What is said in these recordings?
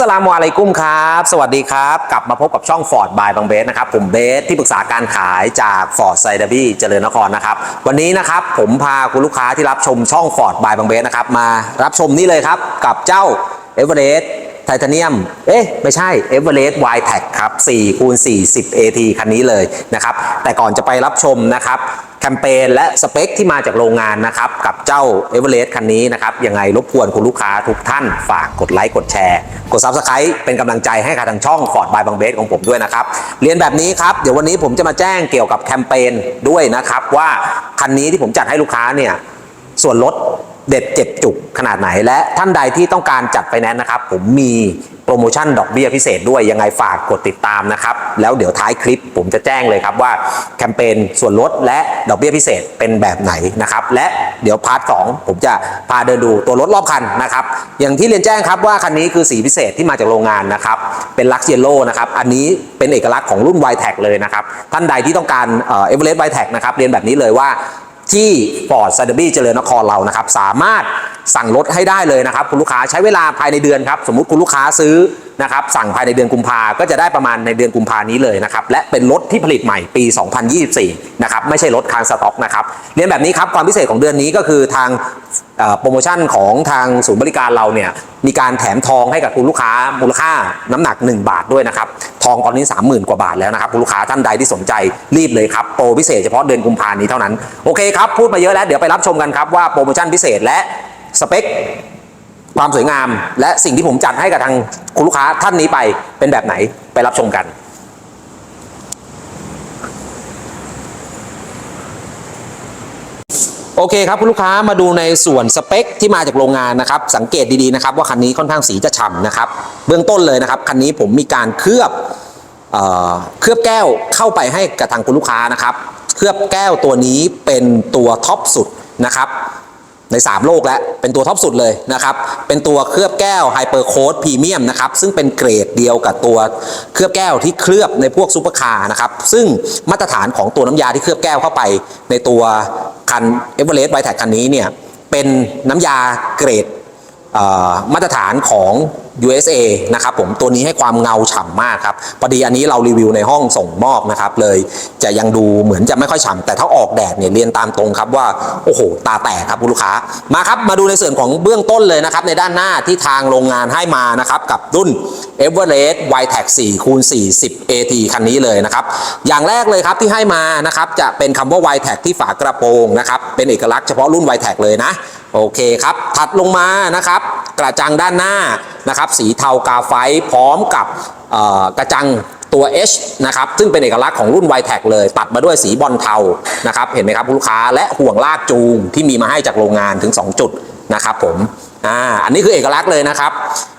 สลามุอะลัยกุมครับ สวัสดีครับ กลับมาพบกับช่อง Ford by บางเบสนะครับ ผมเบสที่ปรึกษาการขายจาก Ford ไซดอรี่เจริญนครนะครับ วันนี้นะครับผมพาคุณลูกค้าที่รับชมช่อง Ford by บางเบสนะครับ มารับชมนี่เลยครับ กับเจ้า e v e r e s t ไทเทเนียม เอ๊ะ ไม่ใช่ e v e r e s t Y t a c ครับ4คูณ40 AT คันนี้เลยนะครับ แต่ก่อนจะไปรับชมนะครับ คมเปญและสเปคที่มาจากโรงงานนะครับ กับเจ้า e v e r e s t คันนี้นะครับ ยังไงรบกวนคุณลูกค้าทุกท่านฝากกดไลค์กดแชร์ กด Subscribe เป็นกำลังใจให้กับทางช่อง Ford by บางเบสของผมด้วยนะครับ เรียนแบบนี้ครับ เดี๋ยววันนี้ผมจะมาแจ้งเกี่ยวกับแคมเปญด้วยนะครับ ว่าคันนี้ที่ผมจัดให้ลูกค้าเนี่ยส่วนลด เด็ดเจ็บจุกขนาดไหน และท่านใดที่ต้องการจัดไฟแนนซ์นะครับ ผมมีโปรโมชั่นดอกเบี้ยพิเศษด้วยยังไงฝากกดติดตามนะครับ แล้วเดี๋ยวท้ายคลิปผมจะแจ้งเลยครับว่าแคมเปญส่วนลดและดอกเบี้ยพิเศษเป็นแบบไหนนะครับ และเดี๋ยวพาร์ทสองผมจะพาเดินดูตัวรถรอบคันนะครับ อย่างที่เรียนแจ้งครับว่าคันนี้คือสีพิเศษที่มาจากโรงงานนะครับ เป็นลักเยลโล่นะครับ อันนี้เป็นเอกลักษณ์ของรุ่น y t แท็เลยนะครับ ท่านใดที่ต้องการเอเวอเรสต์ไวแท็กนะครับเรียนแบบนี้เลยว่า ที่ฟอร์ดซาดบี้เจริญนครเรานะครับ สามารถสั่งรถให้ได้เลยนะครับ คุณลูกค้าใช้เวลาภายในเดือนครับ สมมุติคุณลูกค้าซื้อนะครับ สั่งภายในเดือนกุมภาก็จะได้ประมาณในเดือนกุมภานี้เลยนะครับ และเป็นรถที่ผลิตใหม่ปี 2024 นะครับ ไม่ใช่รถคางสต็อกนะครับ เรียนแบบนี้ครับ ความพิเศษของเดือนนี้ก็คือทาง โปรโมชั่นของทางศูนย์บริการเราเนี่ยมีการแถมทองให้กับคุณลูกค้ามูลค่าน้ำหนัก 1 บาทด้วยนะครับ ทองตอนนี้ 30,000 กว่าบาทแล้วนะครับคุณลูกค้าท่านใดที่สนใจรีบเลยครับ โปรพิเศษเฉพาะเดือนกุมภาพันี้เท่านั้น โอเคครับ พูดมาเยอะแล้วเดี๋ยวไปรับชมกันครับว่าโปรโมชั่นพิเศษและสเปคความสวยงาม และสิ่งที่ผมจัดให้กับทางคุณลูกค้าท่านนี้ไปเป็นแบบไหนไปรับชมกัน โอเคครับคุณลูกค้ามาดูในส่วนสเปคที่มาจากโรงงานนะครับ สังเกตดีๆนะครับว่าคันนี้ค่อนข้างสีจะฉ่ำนะครับ เบื้องต้นเลยนะครับคันนี้ผมมีการเคลือบเอ่อเคลือบแก้วเข้าไปให้กับทางคุณลูกค้านะครับ เคลือบแก้วตัวนี้เป็นตัวท็อปสุดนะครับ ใน 3 โลกแล้ว เป็นตัวท็อปสุดเลยนะครับ เป็นตัวเคลือบแก้วไฮเปอร์โค้ดพรีเมียมนะครับ ซึ่งเป็นเกรดเดียวกับตัวเคลือบแก้วที่เคลือบในพวกซูเปอร์คาร์นะครับ ซึ่งมาตรฐานของตัวน้ำยาที่เคลือบแก้วเข้าไป ในตัวคันเอเวอเรสต์ไวแท็กคันนี้เนี่ยเป็นน้ำยาเกรด มาตรฐานของ USA นะครับผมตัวนี้ให้ความเงาฉ่ำมากครับพอดีอันนี้เรารีวิวในห้องส่งมอบนะครับเลยจะยังดูเหมือนจะไม่ค่อยฉ่ำแต่ถ้าออกแดดเนี่ยเรียนตามตรงครับว่าโอ้โหตาแตกครับคุณลูกค้ามาครับมาดูในส่วนของเบื้องต้นเลยนะครับในด้านหน้าที่ทางโรงงานให้มานะครับกับรุ่น Everest y t e c 4คูณ40 AT คันนี้เลยนะครับอย่างแรกเลยครับที่ให้มานะครับจะเป็นคำว่า y t e c ที่ฝากระโปรงนะครับเป็นเอกลักษณ์เฉพาะรุ่น y t e c เลยนะ โอเคครับ ถัดลงมานะครับ กระจังด้านหน้านะครับ สีเทากาไฟพร้อมกับกระจังตัว H นะครับ ซึ่งเป็นเอกลักษณ์ของรุ่น y t e c เลย ตัดมาด้วยสีบอลเทานะครับ เห็นไหมครับคุณลูกค้าและห่วงลากจูงที่มีมาให้จากโรงงานถึง 2 จุดนะครับผมอ่าอันนี้คือเอกลักษณ์เลยนะครับ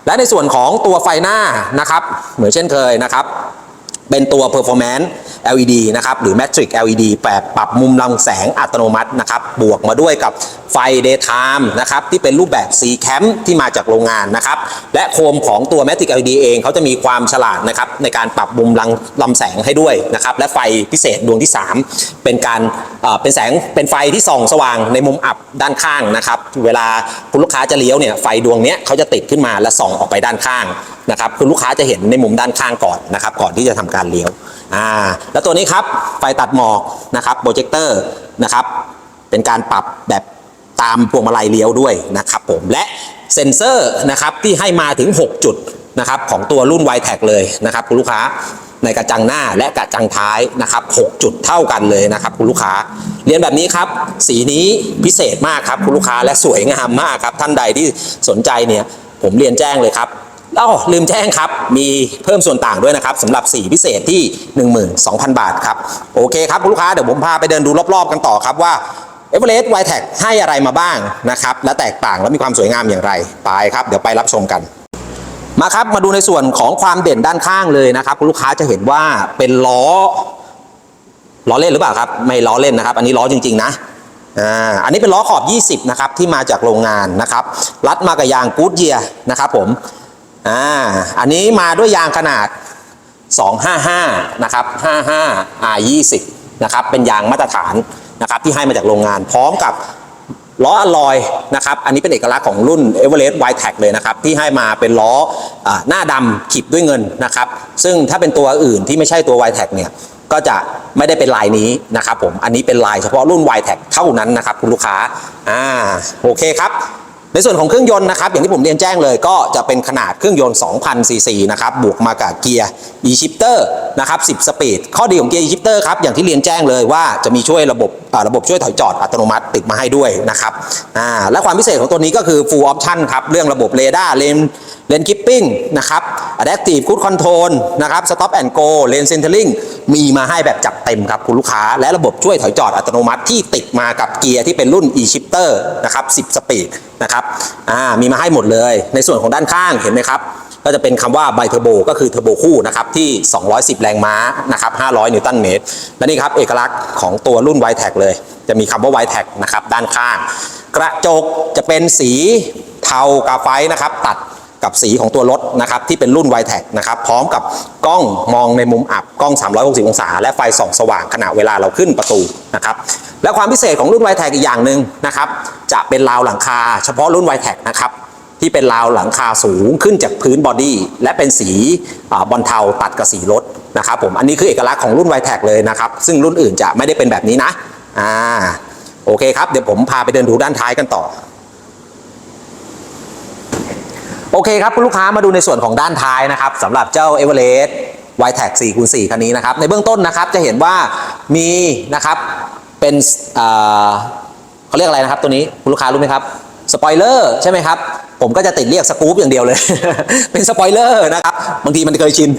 และในส่วนของตัวไฟหน้านะครับ เหมือนเช่นเคยนะครับ เป็นตัว performance LED นะครับ หรือ Matrix LED แบบปรับมุมรังแสงอัตโนมัตินะครับ บวกมาด้วยกับไฟ daytime นะครับ ที่เป็นรูปแบบ C cam ที่มาจากโรงงานนะครับ และโคมของตัว Matrix LED เองเขาจะมีความฉลาดนะครับ ในการปรับมุมรังลำแสงให้ด้วยนะครับ และไฟพิเศษดวงที่ 3 เป็นการเป็นแสงเป็นไฟที่ส่องสว่างในมุมอับด้านข้างนะครับ เวลาคุณลูกค้าจะเลี้ยวเนี่ยไฟดวงนี้เขาจะติดขึ้นมาและส่องออกไปด้านข้าง นะครับคุณลูกค้าจะเห็นในมุมด้านข้างก่อนนะครับก่อนที่จะทำการเลี้ยวอ่าแล้วตัวนี้ครับไฟตัดหมอกนะครับโปรเจคเตอร์นะครับเป็นการปรับแบบตามพวงมาลัยเลี้ยวด้วยนะครับผมและเซ็นเซอร์นะครับที่ให้มาถึง 6 จุดนะครับของตัวรุ่น y t e c เลยนะครับคุณลูกค้าในกระจังหน้าและกระจังท้ายนะครับ 6 จุดเท่ากันเลยนะครับคุณลูกค้า เรียนแบบนี้ครับ สีนี้พิเศษมากครับคุณลูกค้าและสวยงามมากครับ ท่านใดที่สนใจเนี่ยผมเรียนแจ้งเลยครับ อ้อลืมแจ้งครับ มีเพิ่มส่วนต่างด้วยนะครับสำหรับสีพิเศษที่ 12,000 บาทครับ โอเคครับคุณลูกค้าเดี๋ยวผมพาไปเดินดูรอบๆกันต่อครับว่า e v e r e s t y t e c ให้อะไรมาบ้างนะครับ และแตกต่างและมีความสวยงามอย่างไร ไปครับ เดี๋ยวไปรับชมกัน มาครับมาดูในส่วนของความเด่นด้านข้างเลยนะครับ คุณลูกค้าจะเห็นว่าเป็นล้อล้อเล่นหรือเปล่าครับ ไม่ล้อเล่นนะครับ อันนี้ล้อจริง ๆ นะอ่าอันนี้เป็นล้อขอบ 20 นะครับ ที่มาจากโรงงานนะครับ รัดมากับยางกูดเยียนะครับผม อ่าอันนี้มาด้วยยางขนาด 255 นะครับ 55 R20 นะครับ เป็นยางมาตรฐานนะครับที่ให้มาจากโรงงาน พร้อมกับล้ออลลอยนะครับ อันนี้เป็นเอกลักษณ์ของรุ่น e v e r e s t w i t e c เลยนะครับ ที่ให้มาเป็นล้ออหน้าดำขีดด้วยเงินนะครับ ซึ่งถ้าเป็นตัวอื่นที่ไม่ใช่ตัว w i t e c เนี่ยก็จะไม่ได้เป็นลายนี้นะครับผม อันนี้เป็นลายเฉพาะรุ่น w i t e c เท่านั้นนะครับคุณลูกค้า อ่า โอเคครับ ในส่วนของเครื่องยนต์นะครับ อย่างที่ผมเรียนแจ้งเลยก็จะเป็นขนาดเครื่องยนต์ 2,000 ซีซีนะครับ บวกมากับเกียร์ e-shifter นะครับ 10 สปีด ข้อดีของเกียร์ e-shifter ครับ อย่างที่เรียนแจ้งเลยว่าจะมีช่วยระบบระบบช่วยถอยจอดอัตโนมัติติดมาให้ด้วยนะครับอ่าและความพิเศษของตัวนี้ก็คือ full option ครับ เรื่องระบบเรดาร์เลนเลนคิปปิ้งนะครับ adaptive cruise control นะครับ stop and go lane centering มีมาให้แบบจัดเต็มครับคุณลูกค้า และระบบช่วยถอยจอดอัตโนมัติที่ติดมากับเกียร์ที่เป็นรุ่น e-shifter นะครับ 10 สปีดนะครับอ่ามีมาให้หมดเลย ในส่วนของด้านข้างเห็นไหมครับก็จะเป็นคำว่าไบเทอร์โบก็คือเทอร์โบคู่นะครับที่ 210 แรงม้านะครับ 500 นิวตันเมตร และนี่ครับ เอกลักษณ์ของตัวรุ่น y t e c เลย จะมีคำว่า y t e c นะครับ ด้านข้าง กระจกจะเป็นสีเทากาไฟนะครับ ตัด กับสีของตัวรถนะครับที่เป็นรุ่น y t e c นะครับพร้อมกับกล้องมองในมุมอับกล้อง 360 องศา และไฟส่องสว่างขณะเวลาเราขึ้นประตูนะครับและความพิเศษของรุ่น y t e c อีกอย่างหนึ่งนะครับจะเป็นราวหลังคา เฉพาะรุ่น y t e c นะครับที่เป็นราวหลังคาสูงขึ้นจากพื้นบอดี้และเป็นสีอบอลเทาตัดกับสีรถนะครับผมอันนี้คือเอกลักษณ์ของรุ่น y t e c เลยนะครับซึ่งรุ่นอื่นจะไม่ได้เป็นแบบนี้นะอ่าโอเคครับเดี๋ยวผมพาไปเดินดูด้านท้ายกันต่อ โอเคครับคุณลูกค้ามาดูในส่วนของด้านท้ายนะครับสำหรับเจ้า e v e r e s t y t e c 4คูณ4คันนี้นะครับในเบื้องต้นนะครับจะเห็นว่ามีนะครับเป็นเอ่อเขาเรียกอะไรนะครับตัวนี้คุณลูกค้ารู้ไหมครับสปอยเลอร์ใช่ไหมครับผมก็จะติดเรียกสกู๊ปอย่างเดียวเลย เป็นสปอยเลอร์นะครับบางทีมันเคยชิน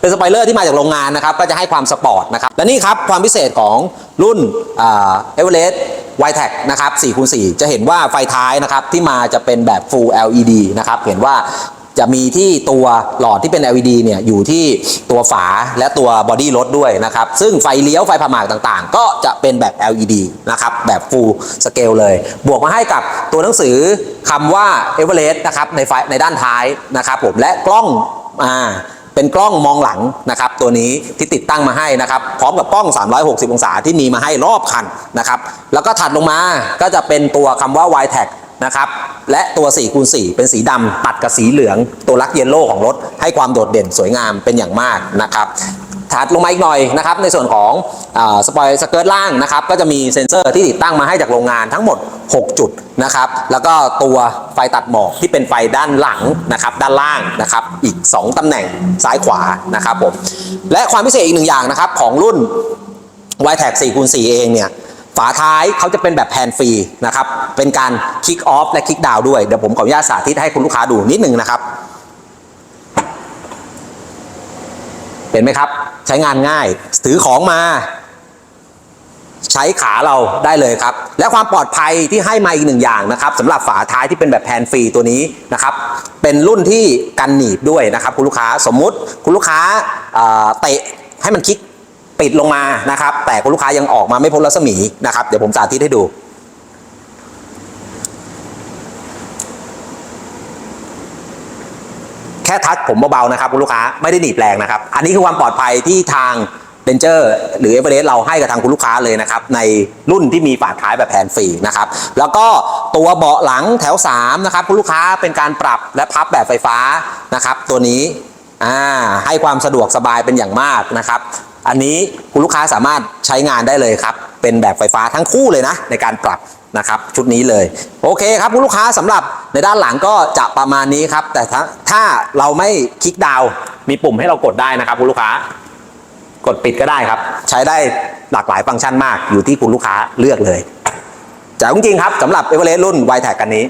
เป็นสปอยเลอร์ที่มาจากโรงงานนะครับก็จะให้ความสปอร์ตนะครับและนี่ครับความพิเศษของรุ่นเอเวอเรสต์ ไวแท็กนะครับ4คูณ4จะเห็นว่าไฟท้ายนะครับที่มาจะเป็นแบบ Full LED นะครับเห็นว่าจะมีที่ตัวหลอดที่เป็น LED เนี่ยอยู่ที่ตัวฝาและตัวบอดี้รถด้วยนะครับ ซึ่งไฟเลี้ยวไฟผ่าหมากต่างๆ ก็จะเป็นแบบ LED นะครับ แบบ Full Scale เลย บวกมาให้กับตัวหนังสือคำว่า Everest นะครับในไฟในด้านท้ายนะครับผมและกล้องอ่า เป็นกล้องมองหลังนะครับตัวนี้ที่ติดตั้งมาให้นะครับพร้อมกับกล้อง 360 องศาที่มีมาให้รอบคันนะครับแล้วก็ถัดลงมาก็จะเป็นตัวคำว่า Y tag นะครับและตัว4คูณ4เป็นสีดำตัดกับสีเหลือง ตัวลักเยลโล่ของรถให้ความโดดเด่นสวยงามเป็นอย่างมากนะครับ ถัดลงมาอีกหน่อยนะครับ ในส่วนของสปอยสเกิร์ตล่างนะครับ ก็จะมีเซ็นเซอร์ที่ติดตั้งมาให้จากโรงงานทั้งหมด 6 จุดนะครับ แล้วก็ตัวไฟตัดหมอกที่เป็นไฟด้านหลังนะครับ ด้านล่างนะครับ อีก 2ตำแหน่งซ้ายขวานะครับผม และความพิเศษอีกหนึ่งอย่างนะครับของรุ่น y t e c 4คูณ4เองเนี่ยฝาท้ายเขาจะเป็นแบบแพนฟรีนะครับ เป็นการคิกออฟและคิกดาวด้วย เดี๋ยวผมขออนุญาตสาธิตให้คุณลูกค้าดูนิดนึงนะครับ เห็นไหมครับ ใช้งานง่าย ถือของมา ใช้ขาเราได้เลยครับ และความปลอดภัยที่ให้มาอีกหนึ่งอย่างนะครับสำหรับฝาท้ายที่เป็นแบบแพนฟรีตัวนี้นะครับ เป็นรุ่นที่กันหนีบด้วยนะครับ คุณลูกค้าสมมุติคุณลูกค้าเตะให้มันคลิกปิดลงมานะครับ แต่คุณลูกค้ายังออกมาไม่พ้นรัศมีนะครับเดี๋ยวผมสาธิตให้ดู แค่ทัชผมเบาๆนะครับคุณลูกค้าไม่ได้หนีบแรงนะครับ อันนี้คือความปลอดภัยที่ทางเ a นเจอร์หรือเอเวอเรสต์เราให้กับทางคุณลูกค้าเลยนะครับ ในรุ่นที่มีฝาท้ายแบบแผ่นฟรีนะครับ แล้วก็ตัวเบาะหลังแถว 3 นะครับ คุณลูกค้าเป็นการปรับและพับแบบไฟฟ้านะครับ ตัวนี้ให้ความสะดวกสบายเป็นอย่างมากนะครับ อันนี้คุณลูกค้าสามารถใช้งานได้เลยครับ เป็นแบบไฟฟ้าทั้งคู่เลยนะ ในการปรับ นะครับชุดนี้เลย โอเคครับคุณลูกค้าสำหรับในด้านหลังก็จะประมาณนี้ครับ แต่ถ้าถ้าเราไม่คลิกดาวมีปุ่มให้เรากดได้นะครับคุณลูกค้ากดปิดก็ได้ครับ ใช้ได้หลากหลายฟังก์ชันมากอยู่ที่คุณลูกค้าเลือกเลยจ๋าจริงครับสำหรับเอเวอเรสต์รุ่น y t a g กันนี้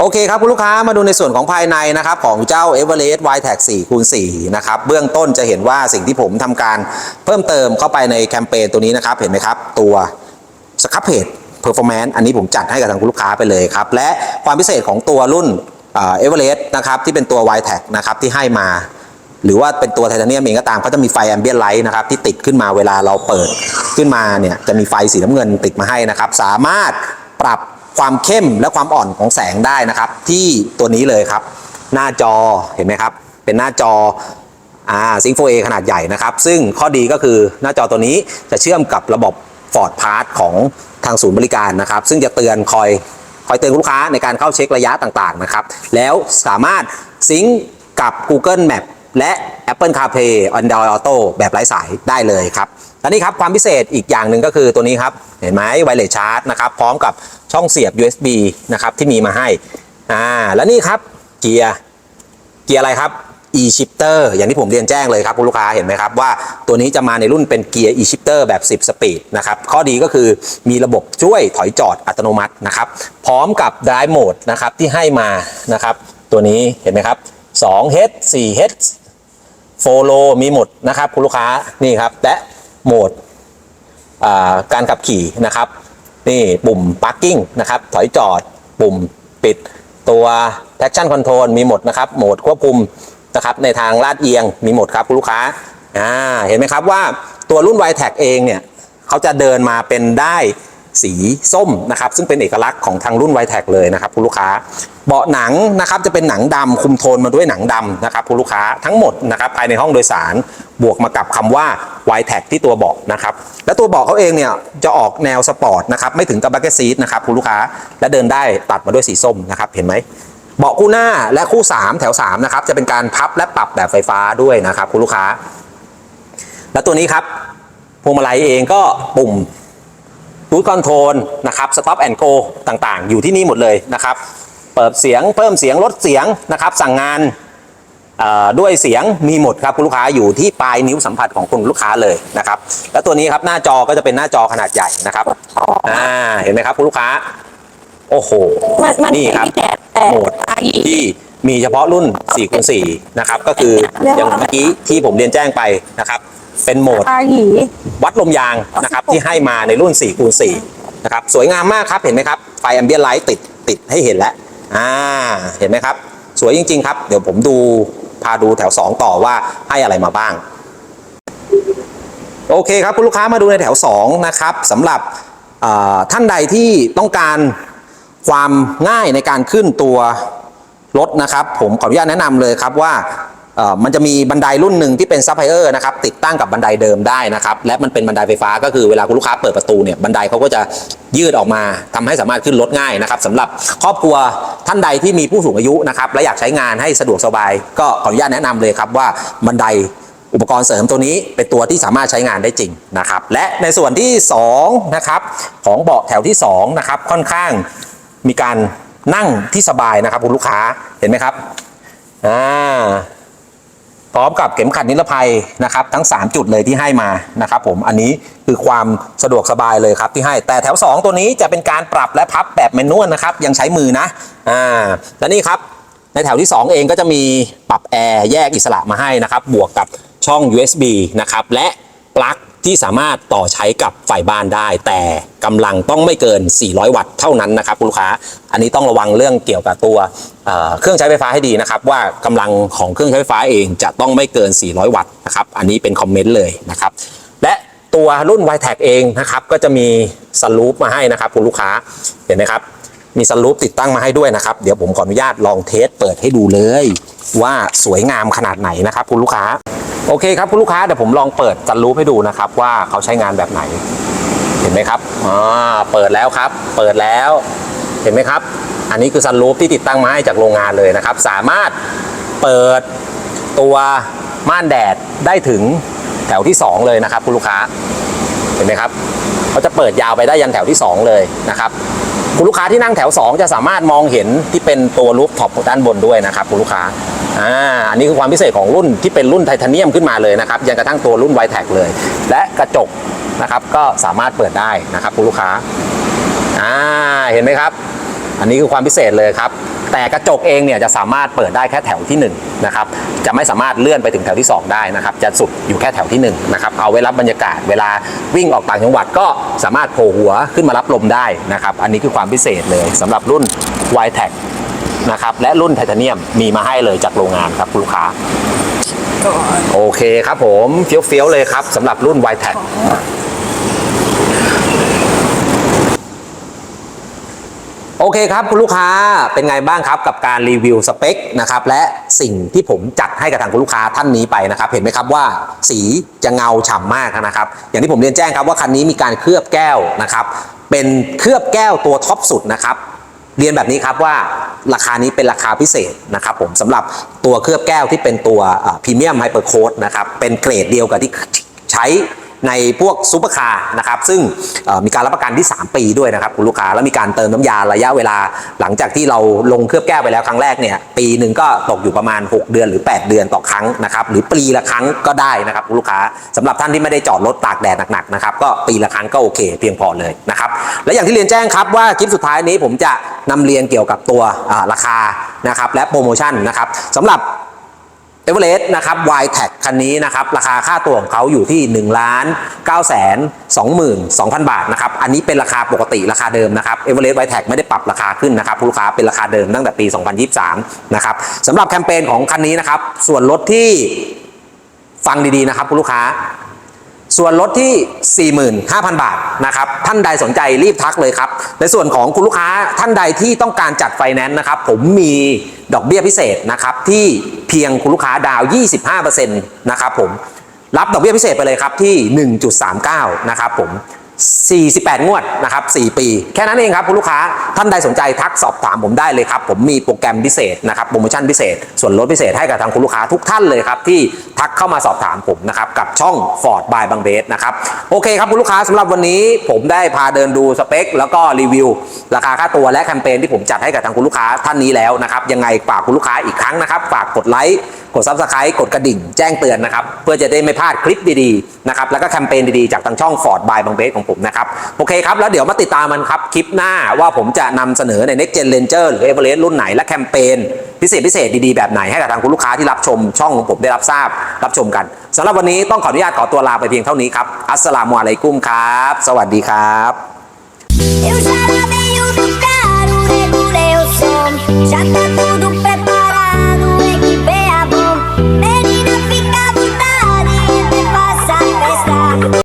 โอเคครับคุณลูกค้ามาดูในส่วนของภายในนะครับของเจ้า e v e r e s t y t a g 4คูณ4นะครับเบื้องต้นจะเห็นว่าสิ่งที่ผมทำการเพิ่มเติมเข้าไปในแคมเปญตัวนี้นะครับเห็นไหมครับ ตัวสครับเพจ performance อันนี้ผมจัดให้กับทางคุณลูกค้าไปเลยครับ และความพิเศษของตัวรุ่นเอเวอเรสต์นะครับที่เป็นตัว y t a g นะครับที่ให้มา หรือว่าเป็นตัวไทเทเนียมเองก็ตามเขาจะมีไฟแอมเบียนไลท์นะครับที่ติดขึ้นมาเวลาเราเปิดขึ้นมาเนี่ยจะมีไฟสีน้ำเงินติดมาให้นะครับสามารถปรับ ความเข้มและความอ่อนของแสงได้นะครับ ที่ตัวนี้เลยครับ หน้าจอเห็นไหมครับ เป็นหน้าจออ่าซิงโฟเอขนาดใหญ่นะครับ ซึ่งข้อดีก็คือหน้าจอตัวนี้จะเชื่อมกับระบบ Ford Pass ของทางศูนย์บริการนะครับ ซึ่งจะเตือนคอยคอยเตือนลูกค้าในการเข้าเช็คระยะต่างๆนะครับ แล้วสามารถซิงก์กับ Google Map และ Apple CarPlay Android Auto แบบไร้สายได้เลยครับและนี่ครับความพิเศษอีกอย่างหนึ่งก็คือตัวนี้ครับ เห็นไหมไวเลสชาร์จนะครับ พร้อมกับช่องเสียบ USB นะครับที่มีมาให้อ่าแล้วนี่ครับเกียร์เกียร์อะไรครับ e-shifter อย่างที่ผมเรียนแจ้งเลยครับคุณลูกค้าเห็นไหมครับว่าตัวนี้จะมาในรุ่นเป็นเกียร์ e-shifter แบบ 10 สปีดนะครับ ข้อดีก็คือมีระบบช่วยถอยจอดอัตโนมัตินะครับ พร้อมกับ drive mode นะครับที่ให้มานะครับ ตัวนี้เห็นไหมครับ 2H 4H follow มีหมดนะครับคุณลูกค้านี่ครับและโหมดการขับขี่นะครับนี่ปุ่ม parking นะครับถอยจอดปุ่มปิดตัว traction control มีหมดนะครับโหมดควบคุมนะครับในทางลาดเอียงมีหมดครับคุณลูกค้าอ่าเห็นไหมครับว่าตัวรุ่น y t a g เองเนี่ยเขาจะเดินมาเป็นได้ สีส้มนะครับซึ่งเป็นเอกลักษณ์ของทางรุ่น y t a g เลยนะครับคุณลูกค้า เบาะหนังนะครับจะเป็นหนังดำคุมโทนมาด้วยหนังดำนะครับคุณลูกค้าทั้งหมดนะครับภายในห้องโดยสารบวกมากับคำว่า y t a g ที่ตัวเบาะนะครับ และตัวเบาะเขาเองเนี่ยจะออกแนวสปอร์ตนะครับไม่ถึงกับบักเก็ตซีทนะครับคุณลูกค้าและเดินได้ตัดมาด้วยสีส้มนะครับเห็นไหมเบาะคู่หน้าและคู่ 3 แถว3นะครับจะเป็นการพับและปรับแบบไฟฟ้าด้วยนะครับคุณลูกค้า และตัวนี้ครับพวงมาลัยเองก็ปุ่ม รูทคอนโทรลนะครับ stop and go ต่างๆ อยู่ที่นี่หมดเลยนะครับ เปิดเสียงเพิ่มเสียงลดเสียงนะครับ สั่งงานเอ่อด้วยเสียงมีหมดครับคุณลูกค้าอยู่ที่ปลายนิ้วสัมผัสของคุณลูกค้าเลยนะครับ แล้วตัวนี้ครับหน้าจอก็จะเป็นหน้าจอขนาดใหญ่นะครับอ่าเห็นไหมครับคุณลูกค้า โอ้โหมันมันนี่ครับแต่แต่โหมดอาอีที่มีเฉพาะรุ่น4คูณ4นะครับ ก็คืออย่างเมื่อกี้ที่ผมเรียนแจ้งไปนะครับ เป็นโหมดอาหยีวัดลมยางนะครับที่ให้มาในรุ่น4คูณ4นะครับสวยงามมากครับเห็นไหมครับไฟแอมเบียนไลท์ติดติดให้เห็นแล้วอ่าเห็นไหมครับ สวยจริง ๆ ครับ เดี๋ยวผมดูพาดูแถว 2 ต่อว่าให้อะไรมาบ้าง โอเคครับคุณลูกค้ามาดูในแถว 2 นะครับสำหรับเอ่อท่านใดที่ต้องการความง่ายในการขึ้นตัวรถนะครับ ผมขออนุญาตแนะนำเลยครับว่าเอ่อ มันจะมีบันไดรุ่นหนึ่งที่เป็นซัพพลายเออร์นะครับติดตั้งกับบันไดเดิมได้นะครับและมันเป็นบันไดไฟฟ้าก็คือเวลาคุณลูกค้าเปิดประตูเนี่ยบันไดเขาก็จะยืดออกมาทำให้สามารถขึ้นรถง่ายนะครับสำหรับครอบครัวท่านใดที่มีผู้สูงอายุนะครับและอยากใช้งานให้สะดวกสบาย ก็ขออนุญาตแนะนำเลยครับว่าบันไดอุปกรณ์เสริมตัวนี้เป็นตัวที่สามารถใช้งานได้จริงนะครับและในส่วนที่2นะครับของเบาะแถวที่2นะครับค่อนข้างมีการนั่งที่สบายนะครับคุณลูกค้าเห็นไหมครับอ่า ร้อมกับเข็มขัดนิรภัยนะครับทั้ง 3 จุดเลยที่ให้มานะครับผมอันนี้คือความสะดวกสบายเลยครับที่ให้แต่แถว 2 ตัวนี้จะเป็นการปรับและพับแบบแมนนวลนะครับยังใช้มือนะอ่าและนี่ครับในแถวที่ 2 เองก็จะมีปรับแอร์แยกอิสระมาให้นะครับบวกกับช่อง USB นะครับและปลั๊ก ที่สามารถต่อใช้กับไฟบ้านได้ แต่กำลังต้องไม่เกิน 400 วัตต์เท่านั้นนะครับคุณลูกค้า อันนี้ต้องระวังเรื่องเกี่ยวกับตัวเเครื่องใช้ไฟฟ้าให้ดีนะครับ ว่ากำลังของเครื่องใช้ไฟฟ้าเองจะต้องไม่เกิน 400 วัตต์นะครับอันนี้เป็นคอมเมนต์เลยนะครับและตัวรุ่น y t a g เองนะครับก็จะมีสลูปมาให้นะครับคุณลูกค้าเห็นไหมครับมีสลูปติดตั้งมาให้ด้วยนะครับ เดี๋ยวผมขออนุญาตลองเทสเปิดให้ดูเลย ว่าสวยงามขนาดไหนนะครับคุณลูกค้า โอเคครับคุณลูกค้าเดี๋ยวผมลองเปิดสลูปให้ดูนะครับว่าเขาใช้งานแบบไหน เห็นไหมครับอ่าเปิดแล้วครับ เปิดแล้วเห็นไหมครับ อันนี้คือซันรูปที่ติดตั้งมาให้จากโรงงานเลยนะครับ สามารถเปิดตัวม่านแดดได้ถึงแถวที่ 2 เลยนะครับ คุณลูกค้าเห็นไหมครับเขาจะเปิดยาวไปได้ยันแถวที่ 2 เลยนะครับ คุณลูกค้าที่นั่งแถว 2 จะสามารถมองเห็นที่เป็นตัวรูฟท็อปด้านบนด้วยนะครับคุณลูกค้าอ่าอันนี้คือความพิเศษของรุ่นที่เป็นรุ่นไทเทเนียมขึ้นมาเลยนะครับยังกระทั่งตัวรุ่นไวแท็กเลย และกระจกนะครับก็สามารถเปิดได้นะครับคุณลูกค้าอ่าเห็นไหมครับ อันนี้คือความพิเศษเลยครับ แต่กระจกเองเนี่ยจะสามารถเปิดได้แค่แถวที่1นะครับจะไม่สามารถเลื่อนไปถึงแถวที่ 2 ได้นะครับจะสุดอยู่แค่แถวที่1นะครับเอาไว้รับบรรยากาศเวลาวิ่งออกต่างจังหวัดก็สามารถโผล่หัวขึ้นมารับลมได้นะครับอันนี้คือความพิเศษเลยสำหรับรุ่น y t e c นะครับและรุ่นไทเทเนียมมีมาให้เลยจากโรงงานครับคุณลูกค้าโอเคครับผมเฟี้ยวๆเลยครับสำหรับรุ่น y t e c โอเคครับคุณลูกค้าเป็นไงบ้างครับกับการรีวิวสเปคนะครับและสิ่งที่ผมจัดให้กับทางคุณลูกค้าท่านนี้ไปนะครับเห็นไหมครับว่าสีจะเงาฉ่ำมากนะครับอย่างที่ผมเรียนแจ้งครับว่าคันนี้มีการเคลือบแก้วนะครับเป็นเคลือบแก้วตัวท็อปสุดนะครับเรียนแบบนี้ครับว่าราคานี้เป็นราคาพิเศษนะครับผมสำหรับตัวเคลือบแก้วที่เป็นตัวพรีเมียมไฮเปอร์โค้ดนะครับเป็นเกรดเดียวกับที่ใช้ ในพวกซูเปอร์คาร์นะครับซึ่งมีการรับประกันที่ 3 ปีด้วยนะครับคุณลูกค้าแล้วมีการเติมน้ำยาระยะเวลา หลังจากที่เราลงเคลือบแก้วไปแล้วครั้งแรกเนี่ยปีหนึ่งก็ตกอยู่ประมาณ 6 เดือนหรือ 8 เดือนต่อครั้งนะครับหรือปีละครั้งก็ได้นะครับคุณลูกค้าสำหรับท่านที่ไม่ได้จอดรถตากแดดหนักๆนะครับก็ปีละครั้งก็โอเค เพียงพอเลยนะครับและอย่างที่เรียนแจ้งครับว่าคลิปสุดท้ายนี้ผมจะนำเรียนเกี่ยวกับตัวราคานะครับและโปรโมชั่นนะครับสำหรับ เอเวอเรสต์นะครับ y t a g คันนี้นะครับ ราคาค่าตัวของเขาอยู่ที่1นึ่งล้านเก้าแสนสองหมื่นสองพันบาทนะครับ อันนี้เป็นราคาปกติราคาเดิมนะครับเอเวอเรสต์ y t a g ไม่ได้ปรับราคาขึ้นนะครับผู้ลูกค้าเป็นราคาเดิมตั้งแต่ปี 2023 นะครับสำหรับแคมเปญของคันนี้นะครับ ส่วนลดที่ฟังดีๆนะครับผู้ลูกค้า ส่วนลดที่ 45,000 บาทนะครับ ท่านใดสนใจรีบทักเลยครับ ในส่วนของคุณลูกค้าท่านใดที่ต้องการจัดไฟแนนซ์นะครับ ผมมีดอกเบี้ยพิเศษนะครับ ที่เพียงคุณลูกค้าดาว 25%นะครับผมรับดอกเบี้ยพิเศษไปเลยครับที่ 1.39 นะครับผม 48 งวดนะครับ 4 ปี แค่นั้นเองครับคุณลูกค้าท่านใดสนใจทักสอบถามผมได้เลยครับ ผมมีโปรแกรมพิเศษนะครับโปรโมชั่นพิเศษ ส่วนลดพิเศษให้กับทางคุณลูกค้าทุกท่านเลยครับ ที่ทักเข้ามาสอบถามผมนะครับกับช่อง Ford by บางเบสนะครับ โอเคครับคุณลูกค้าสำหรับวันนี้ผมได้พาเดินดูสเปค แล้วก็รีวิว ราคาค่าตัวและแคมเปญที่ผมจัดให้กับทางคุณลูกค้าท่านนี้แล้วนะครับยังไงฝากคุณลูกค้าอีกครั้งนะครับฝากกดไลค์กด subscribe กดกระดิ่งแจ้งเตือนนะครับเพื่อจะได้ไม่พลาดคลิปดีๆนะครับแล้วก็แคมเปญดีๆจากทางช่อง Ford by บางเบสของผมนะครับ โอเคครับ แล้วเดี๋ยวมาติดตามมันครับ คลิปหน้าว่าผมจะนำเสนอใน Next Gen Ranger หรือ Everest รุ่นไหนและแคมเปญพิเศษพิเศษดีๆ แบบไหนให้กับทางคุณลูกค้าที่รับชมช่องของผมได้รับทราบรับชมกันสำหรับวันนี้ต้องขออนุญาตขอตัวลาไปเพียงเท่านี้ครับอัสสลามุอะลัยกุมครับ สวัสดีครับ